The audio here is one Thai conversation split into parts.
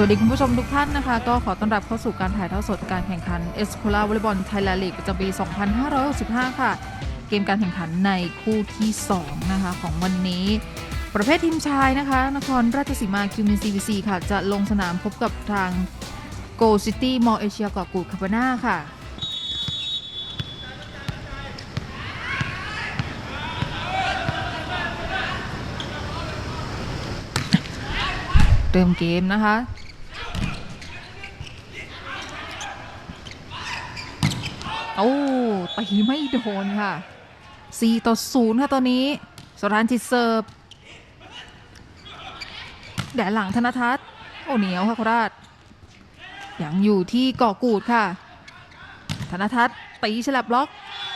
สวัสดีคุณผู้ชมทุกท่านนะคะ ก็ขอต้อนรับเข้าสู่การถ่ายทอดสดการแข่งขันเอสโคลาวอลเลย์บอลไทยแลนด์ลีกประจำปี 2565 ค่ะ เกมการแข่งขันในคู่ที่ 2 นะคะ ของวันนี้ ประเภททีมชายนะคะ นครราชสีมาคิวมินซีวีซีค่ะ จะลงสนามพบกับทางโกลซิตี้มอลเอเชียเกาะกูดคาบาน่าค่ะเริ่มเกมนะคะ โอ้ตีไม่โดนค่ะ 4 ต่อ 0 ค่ะตอนนี้สรานจิตเสิร์ฟแดดหลังธนทัศน์โอ้เหนียวค่ะโคราชยังอยู่ที่เกาะกูดค่ะ ธนทัศน์ตีฉลับล็อก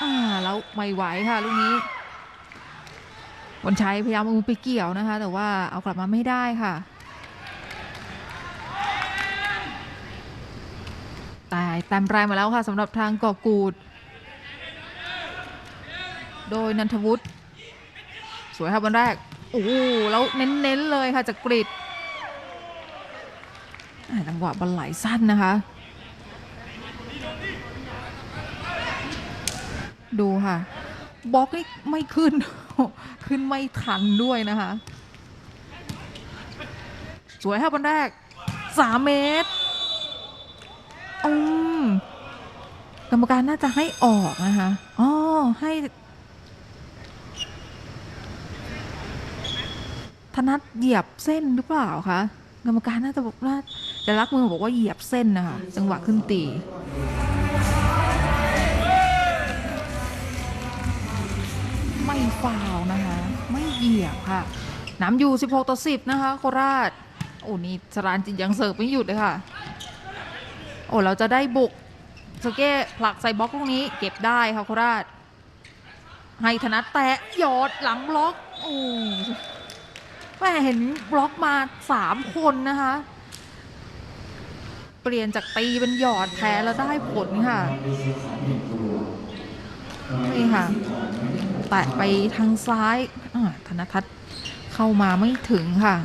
อ่าแล้วไม่ไหวค่ะลูกนี้วันชัยพยายามเอาไปเกี่ยวนะคะ แต่ว่าเอากลับมาไม่ได้ค่ะ แต่แต้มแรงมาแล้วค่ะสำหรับทางกาะกูด โดยนันทวุฒิสวยครับวันแรกโอ้โหแล้วเน้นๆเลยค่ะจากกริดจังหวะบอลไหลสั้นนะคะ ดูค่ะบล็อกนี่ไม่ขึ้น ขึ้นไม่ทันด้วยนะคะ สวยครับวันแรก 3 เมตร อืมกรรมการน่าจะให้ออกนะคะอ๋อให้ธนัทเหยียบเส้นหรือเปล่าคะกรรมการน่าจะบอกว่าจะรักมือบอกว่าเหยียบเส้นนะคะจังหวะขึ้นตีไม่ฟาวนะคะ ไม่เหยียบค่ะน้ำอยู่ 16 ต่อ 10 นะคะ โคราช โอ้นี่สรานจิตยังเสิร์ฟไม่หยุดเลยค่ะ โอ้เราจะได้บุกสเก้ผลักใส่บล็อกลูกนี้เก็บได้ค่ะโคราช ให้ธนัทแตะยอดหลังบล็อกโอ้แม่เห็นบล็อกมาสามคนนะคะ เปลี่ยนจากตีเป็นหยอดแทนแล้วได้ผลค่ะนี่ค่ะ แตะไปทางซ้ายธนทัศน์เข้ามาไม่ถึงค่ะ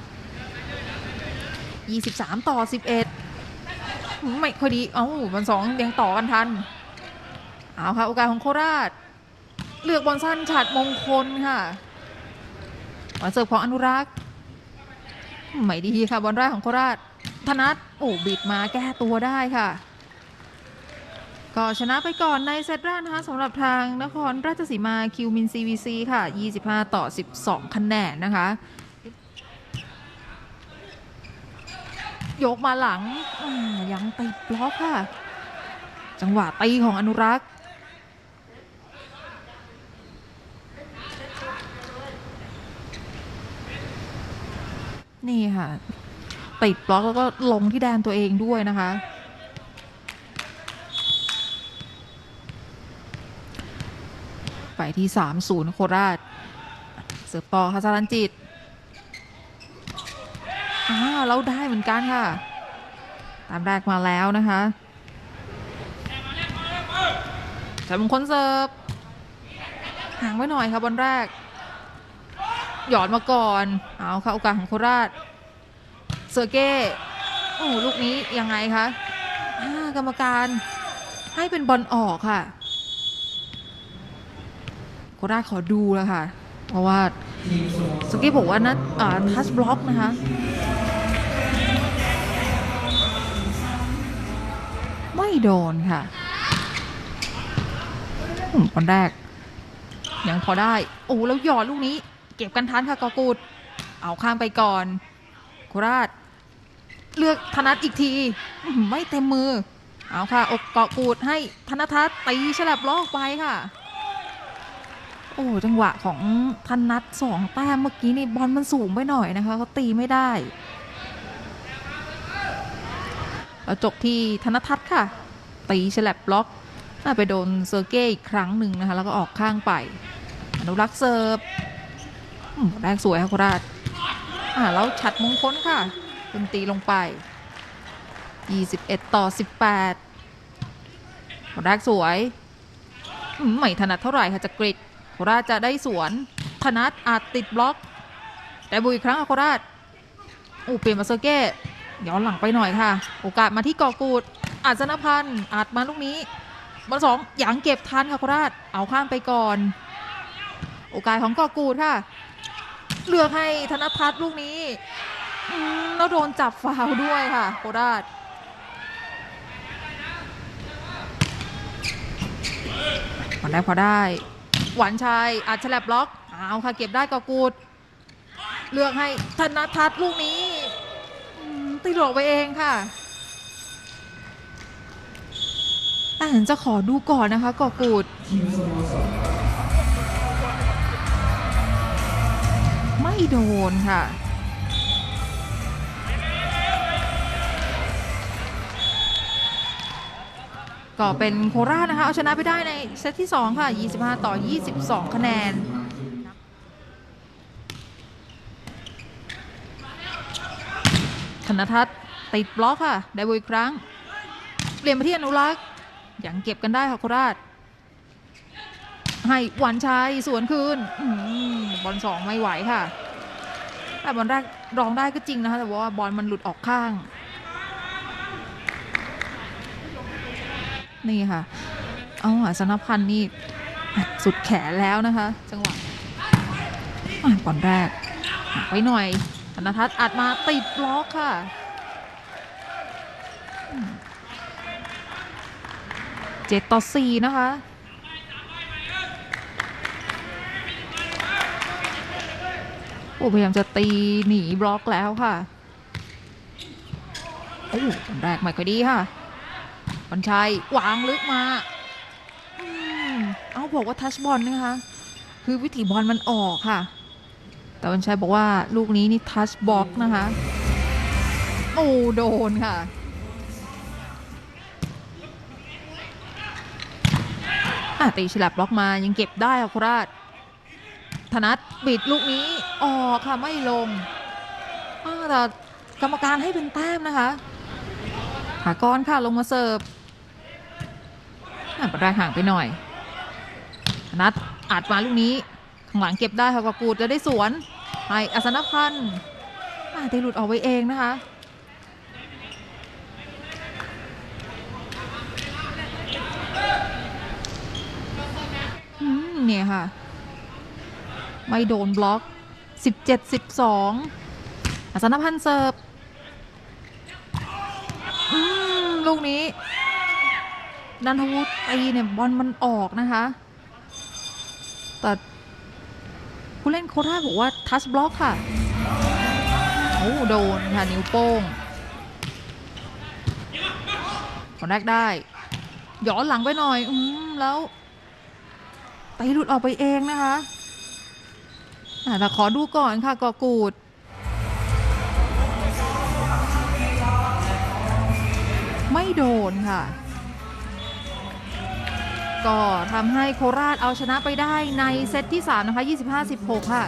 23 ต่อ 11 ไม่ค่อดี เอ้าวันสองยังต่อกันทัน เอาค่ะ โอกาสของโคราช เลือกบอลสั้นฉัดมงคลค่ะบอลเสิร์ฟของอนุรักษ์ไม่ดีค่ะบอลแรกของโคราช ธนัทโอ้บิดมาแก้ตัวได้ค่ะ ก็ชนะไปก่อนในเซตแรกนะคะสำหรับทางนครราชสีมาคิวมินซีวีซีค่ะ 25 ต่อ 12 คะแนนนะคะ ยกมาหลังยังติดบล็อกค่ะ จังหวะตีของอนุรักษ์ นี่ค่ะติดบล็อกแล้วก็ลงที่แดนตัวเองด้วยนะคะ ไปที่ 3-0 โคราชเสิร์ฟต่อค่ะสารันจิต เราได้เหมือนกันค่ะ ตามแรกมาแล้วนะคะแต่มงคลเสิร์ฟห่างไว้หน่อยค่ะบอลแรก หยอดมาก่อน เอาค่ะ โอกาสของโคราช เซอร์เก้ โอ้ลูกนี้ยังไงคะกรรมการให้เป็นบอลออกค่ะ โคราชขอดูแล้วค่ะ เพราะว่าสกี้บอกว่านัดทัชบล็อกนะคะ ไม่โดนค่ะอืมคนแรก ยังพอได้ โอ้แล้วหยอดลูกนี้ เก็บกันทันค่ะกอกูด เอาข้างไปก่อน โคราช เลือกธนัทอีกที ไม่เต็มมือ เอาค่ะ อกเกาะกูดให้ธนทัศน์ตีฉลับล้อออกไปค่ะ โอ้จังหวะของธนัทสองแต้มเมื่อกี้นี่บอลมันสูงไปหน่อยนะคะเขาตีไม่ได้ แล้ว จบที่ธนทัศน์ค่ะ ตีฉลับบล็อกน่าไปโดนเซอร์เก้อีกครั้งหนึ่งนะคะ แล้วก็ออกข้างไป อนุรักษ์เสิร์ฟอืมแรกสวยค่ะโคราชอ่าแล้วฉัดมงคลค่ะคุณตีลงไป 21 ต่อ 18คนแรกสวยอืมไม่ถนัดเท่าไหร่ค่ะจากกริดโคราชจะได้สวนธนัทอาจติดบล็อก แต่บุยอีกครั้งค่ะโคราชอู้เปลี่ยนมาเซอร์เก้ ย้อนหลังไปหน่อยค่ะ โอกาสมาที่กอกูดอาจนพันธ์อาจมาลูกนี้บอลสองยังเก็บทันค่ะโคราชเอาข้ามไปก่อน โอกาสของกอกูดค่ะ เลือกให้ธนพัฒน์ลูกนี้แล้วโดนจับฟาวด้วยค่ะ โคราชพอได้พอได้ หวานชัยอาจฉลับล็อกเอาค่ะเก็บได้กอกูด เลือกให้ธนทัศน์ลูกนี้ ตีหลอกไปเองค่ะแต่จะขอดูก่อนนะคะกอกูด ไม่โดนค่ะ ก็เป็นโคราชนะคะ เอาชนะไปได้ในเซตที่ 2 ค่ะ 25 ต่อ 22 คะแนน ธนทัศน์ติดบล็อกค่ะ ได้บอลอีกครั้ง เปลี่ยนมาที่อนุรักษ์ยังเก็บกันได้ค่ะโคราช ให้หวานชัยสวนคืนอบอลสองไม่ไหวค่ะ แต่บอลแรกรองได้ก็จริงนะคะ แต่ว่าบอลมันหลุดออกข้าง นี่ค่ะ เอาหาสนพันธ์นี่สุดแขนแล้วนะคะ จังหวะบอลแรกไว้หน่อย ธนทัศน์อัดมาติดบล็อกค่ะ เจ็ดต่อสี่นะคะ โอ้พยายามจะตีหนีบล็อกแล้วค่ะ โอ้บอลแรกไม่ค่อยดีค่ะบอลชัยวางลึกมาอมเอาบอกว่าทัชบอลนะคะ คือวิถีบอลมันออกค่ะ แต่วันชัยบอกว่าลูกนี้นี่ทัชบล็อกนะคะ โอ้โดนค่ะ ตีฉลับบล็อกมายังเก็บได้ค่ะโคราช ธนัทบิดลูกนี้ออกค่ะไม่ลงแต่กรรมการให้เป็นแต้มนะคะถากรค่ะลงมาเสิร์ฟอะบอลแรกห่างไปหน่อยธนัทอัดมาลูกนี้างหลังเก็บได้ค่ะกกูดจะได้สวนให้อัศนพันธ์ตีหลุดออกไว้เองนะคะเนี่ยค่ะ ไม่โดนบล็อก 17 12อัศนพันธ์เสิร์ฟลูกนี้นันทวุฒิตีเนี่ยบอลมันออกนะคะ แต่ ผู้เล่นโคราชบอกว่าทัชบล็อกค่ะโอ้โดนค่ะนิ้วโป้งคนแรกได้ย้อนหลังไปหน่อยอืมแล้วไปหลุดออกไปเองนะคะแต่ขอดูก่อนค่ะกอกูดไม่โดนค่ะ ก็ทำให้โคราชเอาชนะไปได้ในเซตที่ 3 นะคะ 25-16 ค่ะ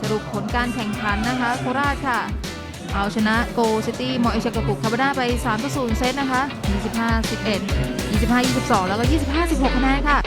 สรุปผลการแข่งขันนะคะ โคราชค่ะ เอาชนะโกซิตี้มอเอชกาปุกคาบาด้าไป3-0 เซตนะคะ 25-11 25-22 แล้วก็ 25-16 คะแนนค่ะ